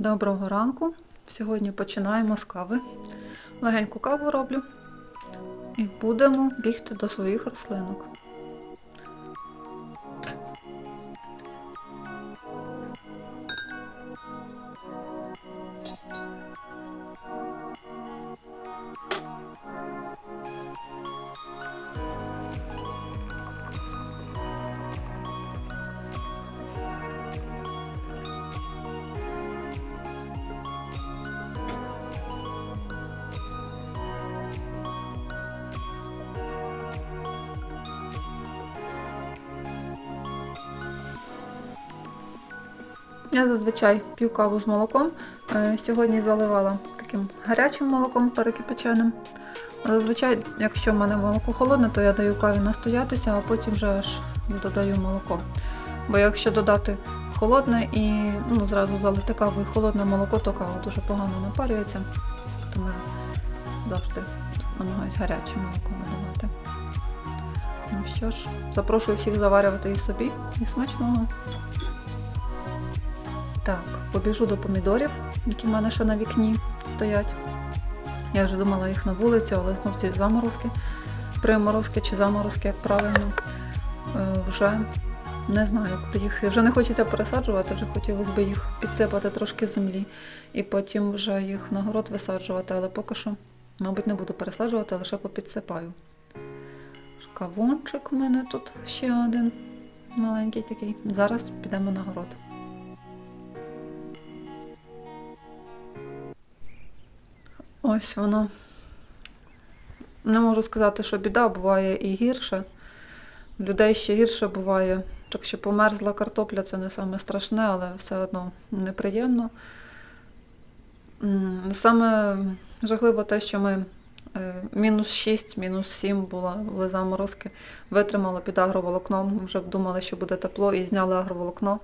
Доброго ранку. Сьогодні починаємо з кави. Легеньку каву роблю і будемо бігти до своїх рослинок. Я зазвичай п'ю каву з молоком. Е, Сьогодні заливала таким гарячим молоком перекипяченим. Зазвичай, якщо в мене молоко холодне, то я даю каві настоятися, а потім вже аж додаю молоко. Бо якщо додати холодне і ну, зразу залити каву і холодне молоко, то кава дуже погано напарюється. Тому я завжди намагаюся гаряче молоко надавати. Ну що ж, запрошую всіх заварювати і собі, і смачного. Так, побіжу до помідорів, які в мене ще на вікні стоять. Я вже думала їх на вулицю, але знов ці заморозки, приморозки чи заморозки, як правильно, е, вже не знаю, куди їх. Вже не хочеться пересаджувати, вже хотілося б їх підсипати трошки землі і потім вже їх на город висаджувати, але поки що, мабуть, не буду пересаджувати, лише попідсипаю. Кавунчик у мене тут ще один маленький такий. Зараз підемо на город. Ось воно. Не можу сказати, що біда буває і гірше. Людей ще гірше буває. Так що померзла картопля це не саме страшне, але все одно неприємно. Саме жахливо те, що ми е, мінус 6, мінус 7 була, були заморозки, витримали під агроволокном. Вже думали, що буде тепло, і зняли агроволокно.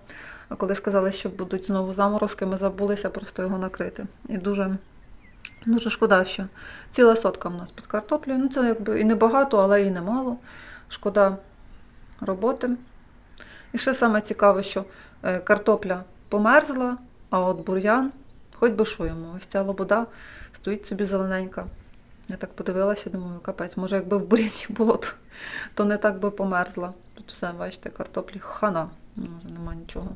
А коли сказали, що будуть знову заморозки, ми забулися просто його накрити. І дуже Дуже шкода, що ціла сотка в нас під картоплею. Ну, це якби і не багато, але і немало. Шкода роботи. І ще саме цікаве, що е, картопля померзла, а от бур'ян, хоч би що йому, ось ця лобода стоїть собі зелененька. Я так подивилася, думаю, капець, може, якби в бур'яні було, то, то не так би померзла. Тут все, бачите, картоплі хана. Ну, вже нема нічого.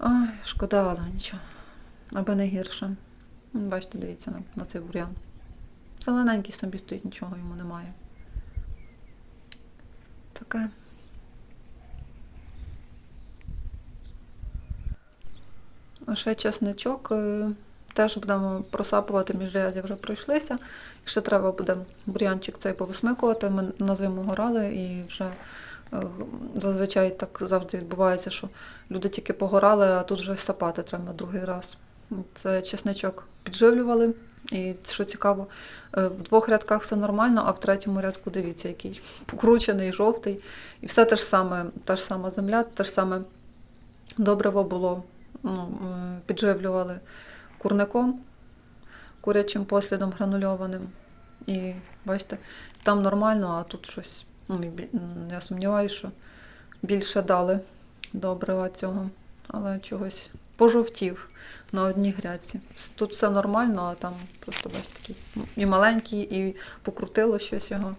Ой, шкода, але нічого. Аби не гірше. Бачите, дивіться на, на цей бур'ян. Зелененький собі стоїть, нічого йому немає. Таке. А ще чесничок. е, Теж будемо просапувати, міжрядя вже пройшлися. І ще треба буде бур'янчик цей повисмикувати. Ми на зиму горали і вже е, зазвичай так завжди відбувається, що люди тільки погорали, а тут вже сапати треба другий раз. Це чесничок підживлювали. І що цікаво, е, в двох рядках все нормально, а в третьому рядку дивіться, який покручений, жовтий. І все те ж саме, та ж сама земля, те ж саме добриво було. Ну, підживлювали курником, курячим послідом гранульованим. І бачите, там нормально, а тут щось. Ну, я сумніваюся, що більше дали добрива цього, але чогось пожовтів на одній грядці. Тут все нормально, а там просто бачите, такий і маленький, і покрутило щось його.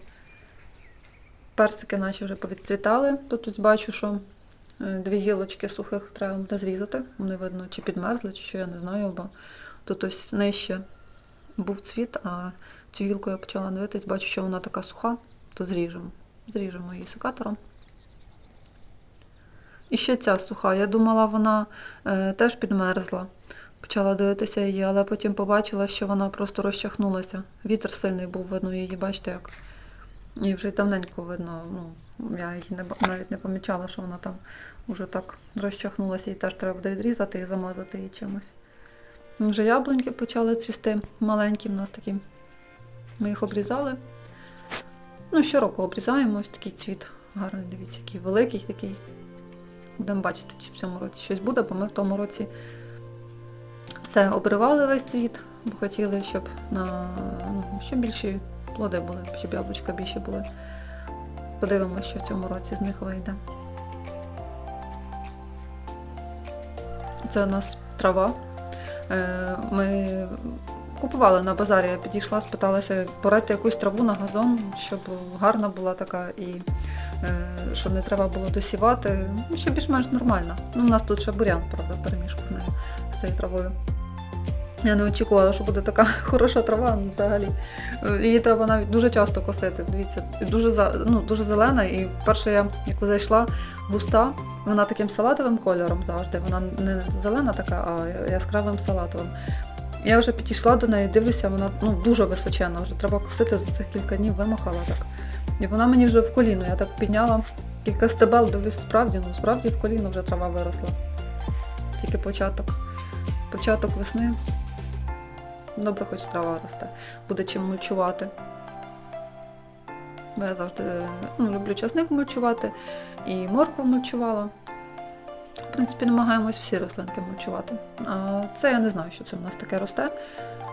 Персики наші вже повідцвітали. Тут бачу, що е, дві гілочки сухих треба буде зрізати. Вони видно, чи підмерзли, чи що, я не знаю, бо тут ось нижче був цвіт, а цю гілку я почала дивитись, бачу, що вона така суха, то зріжемо. Зріжемо її секатором. І ще ця суха. Я думала, вона е, теж підмерзла. Почала дивитися її, але потім побачила, що вона просто розчахнулася. Вітер сильний був, видно її, бачите як. І вже й давненько видно, ну, я її не, навіть не помічала, що вона там вже так розчахнулася, і теж треба буде відрізати і замазати її чимось. Вже яблуньки почали цвісти маленькі в нас такі. Ми їх обрізали. Ну, щороку обрізаємо ось такий цвіт. Гарний, дивіться, який великий такий. Будемо бачити, чи в цьому році щось буде, бо ми в тому році все обривали весь цвіт, бо хотіли, щоб на ну, щоб більші плоди були, щоб яблучка більше були. Подивимося, що в цьому році з них вийде. Це у нас трава. Е, Ми купували на базарі, я підійшла, спиталася порадьте якусь траву на газон, щоб гарна була така і щоб не треба було досівати, ну, щоб більш-менш нормально. Ну, у нас тут ще бурян, правда, перемішку з нею, з цією травою. Я не очікувала, що буде така хороша трава ну, взагалі. Е, Її треба навіть дуже часто косити. Дивіться, дуже, ну, дуже зелена. І перше я, яку зайшла, густа, вона таким салатовим кольором завжди. Вона не зелена така, а яскравим салатовим. Я вже підійшла до неї, дивлюся, вона ну, дуже височена, вже треба косити за цих кілька днів, вимахала так. І вона мені вже в коліно. Я так підняла кілька стебел, дивлюсь, справді, ну справді в коліно вже трава виросла. Тільки початок. Початок весни. Добре, хоч трава росте. Буде чим мульчувати. Бо я завжди ну, люблю часник мульчувати і моркву мульчувала. В принципі, намагаємось всі рослинки мульчувати. А це я не знаю, що це в нас таке росте.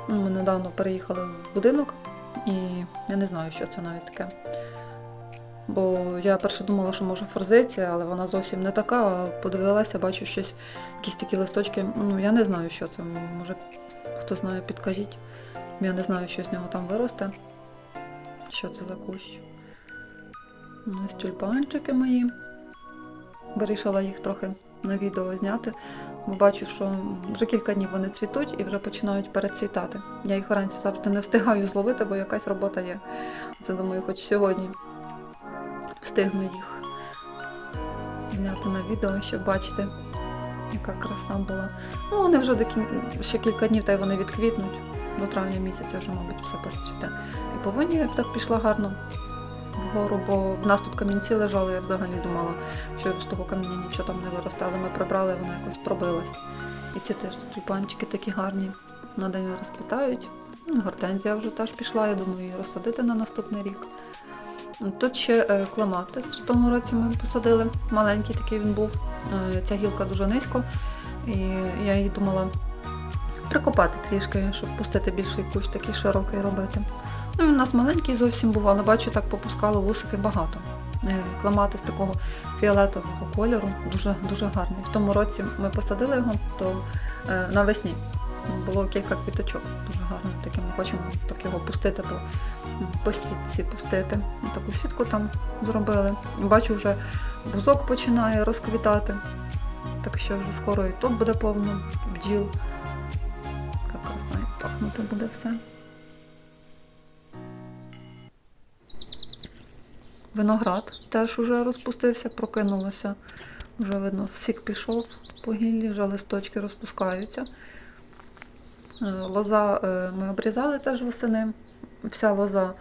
Ми недавно переїхали в будинок, і я не знаю, що це навіть таке. Бо я перше думала, що може форзиція, але вона зовсім не така. А Подивилася, бачу щось, якісь такі листочки. Ну, я не знаю, що це. Може, хто знає, підкажіть. Я не знаю, що з нього там виросте. Що це за кущ? Ось тюльпанчики мої. Вирішила їх трохи на відео зняти, бо бачу, що вже кілька днів вони цвітуть і вже починають перецвітати. Я їх вранці завжди не встигаю зловити, бо якась робота є. Це думаю, хоч сьогодні встигну їх зняти на відео, щоб бачити, яка краса була. Ну, вони вже до кін... ще кілька днів, та й вони відквітнуть. До травня місяця вже, мабуть, все перецвіте. І повинні я б так пішла гарно вгору, бо в нас тут камінці лежали, я взагалі думала, що з того каміння нічого там не виросте, але ми прибрали, воно якось пробилось. І ці теж тюльпанчики такі гарні. На день розквітають. Ну, Гортензія вже теж пішла, я думаю, її розсадити на наступний рік. Тут ще е, клематис в тому році ми посадили. Маленький такий він був. Е, Ця гілка дуже низько. І я її думала прикопати трішки, щоб пустити більший кущ, такий широкий робити. Ну, він у нас маленький зовсім був, але бачу, так попускало вусики багато. Е, Клематис такого фіолетового кольору, дуже, дуже гарний. В тому році ми посадили його, то навесні було кілька квіточок. Дуже гарно. Таке ми хочемо так його пустити по, по сітці пустити. Таку сітку там зробили. Бачу, вже бузок починає розквітати. Так що вже скоро і тут буде повно бджіл. Краса, і пахнути буде все. Виноград теж уже розпустився, прокинулося. Вже видно, сік пішов по гіллі, вже листочки розпускаються. Е, Лоза е, ми обрізали теж восени. Вся лоза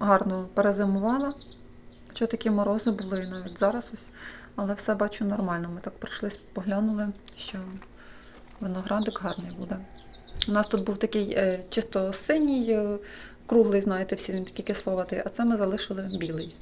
гарно перезимувала. Хоча такі морози були і навіть зараз ось. Але все бачу нормально. Ми так прийшли, поглянули, що виноградик гарний буде. У нас тут був такий е, чисто синій, круглий, знаєте, всі він такий кисловатий, а це ми залишили білий.